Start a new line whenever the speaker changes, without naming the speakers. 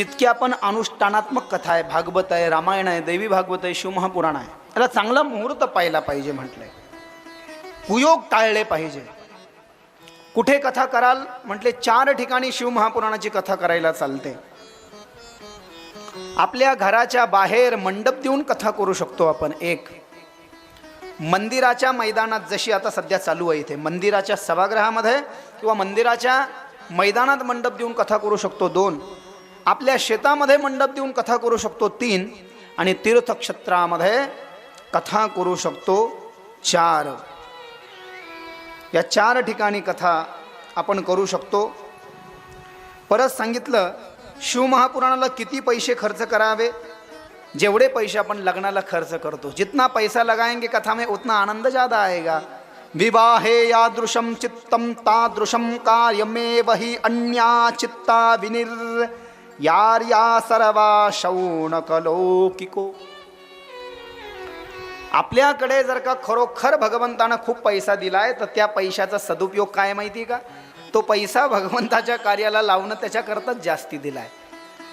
जितकी आपण अनुष्ठानात्मक कथा आहे भागवत आहे रामायण आहे देवी भागवत आहे शिवमहापुराण आहे त्याला चांगला मुहूर्त पाहिला पाहिजे म्हटलंय. कुयोग टाळले पाहिजे. कुठे कथा कराल? म्हटले चार ठिकाणी शिवमहापुराणाची कथा करायला चालते. आपल्या घराच्या बाहेर मंडप देऊन कथा करू शकतो आपण एक. मंदिराच्या मैदानात जशी आता सध्या चालू आहे इथे मंदिराच्या सभागृहामध्ये किंवा मंदिराच्या मैदानात मंडप देऊन कथा करू शकतो दोन. आपल्या शेतामध्ये मंडप देऊन कथा करू शकतो तीन आणि तीर्थक्षेत्रामध्ये कथा करू शकतो चार. या चार ठिकाणी कथा आपण करू शकतो. परत सांगितलं शिवमहापुराणाला किती पैसे खर्च करावे? जेवढे पैसे आपण लग्नाला खर्च करतो. जितना पैसा लगाएंगे कथा में उतना आनंद ज़्यादा आएगा. विवाहे यादृशम चित्तम तादृशम कार्यमेव ही अन्या चित्ता विनिर् यार्या सर्वा शौनकलौकिको आपल्याकडे जर का खरोखर भगवंतानं खूप पैसा दिलाय तर त्या पैशाचा सदुपयोग काय माहिती का? तो पैसा भगवंताच्या कार्याला लावणं त्याच्याकरताच जास्ती दिलाय.